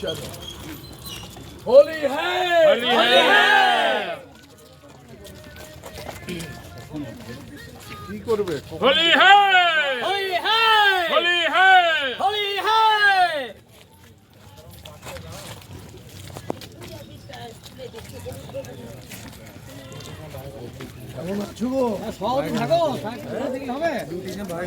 each other. Holy hey! Holy hey! কি করবে হোলি হ্যাঁ হোলি হ্যাঁ হোলি হ্যাঁ হোলি হ্যাঁ কেমন আছো গো সব থাকো থাকতে হবে দুদিনে ভাই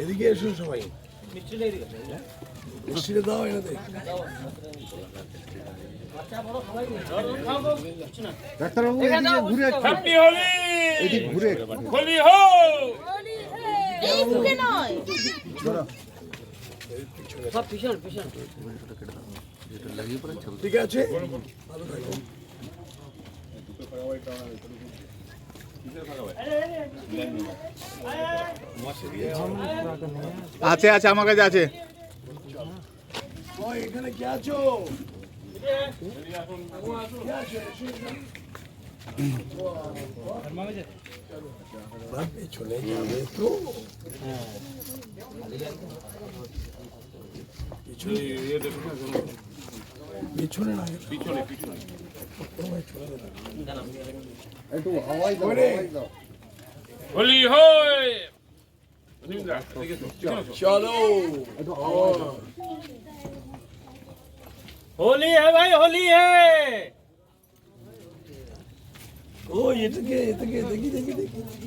এদিকে এসো সবাই। মিষ্টি মিষ্টিটা দাও এনে দে বাচ্চা বড় সবাই ডাক্তারবাবু এখানে ঘুরে দাও। হ্যাপি হোলি! এদিক ঘুরে হোলি হো! এইদিকে নয় সব পিছন পিছন। ঠিক আছে? ভালো থাকো। আছে আছে আমার কাছে আছে। এখানে কে আছো পেছনে যাবে তো পেছনে পেছনে না গেলে পিছনে পিছনে তোমায় চলে যাবে। একটু হাওয়াই দাও ওরে। হাওয়াই দাও হোলি হয় নিমদা এদিকে এসো, পিছনে এসো। চলো होली है भाई होली है ও এটাকে এটাকে দেখি দেখি দেখি হুম,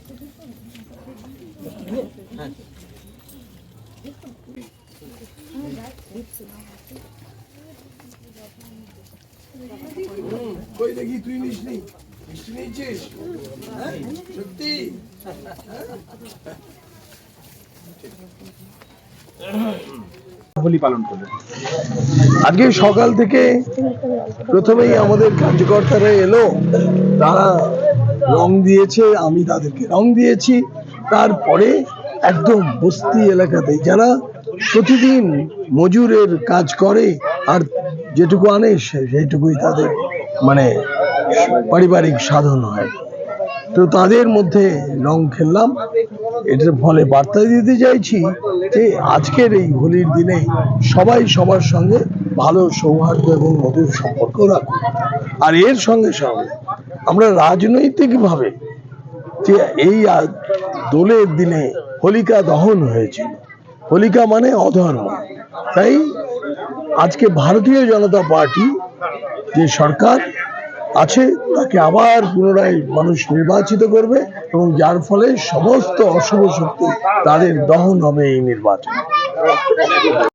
কই দেখি, তুই মিষ্টি নিয়েছিস? হ্যাঁ? সত্যি? হোলি পালন আজকে সকাল থেকে প্রথমেই আমাদের কার্যকর্তারা এলো। তারা রং দিয়েছে, আমি তাদেরকে রং দিয়েছি। তারপরে একদম বস্তি এলাকাতে যারা প্রতিদিন মজুরের কাজ করে আর যেটুকু আনে সেইটুকুই তাদের মানে পারিবারিক সাধন হয়। তো তাদের মধ্যে রং খেললাম। এটার ফলে বার্তা দিতে চাইছি যে আজকের এই হোলির দিনে সবাই সবার সঙ্গে ভালো সৌহার্দ্য এবং মধুর সম্পর্ক রাখুন আর এর সঙ্গে সঙ্গে আমরা রাজনৈতিকভাবে যে এই দোলের দিনে হোলিকা দহন হয়েছিল। হোলিকা মানে অধর্ম। তাই আজকে ভারতীয় জনতা পার্টি যে সরকার আছে, তাকে আবার পুনরায় মানুষ নির্বাচিত করবে এবং যার ফলে সমস্ত অশুভ শক্তি তাদের দহন হবে এই নির্বাচন।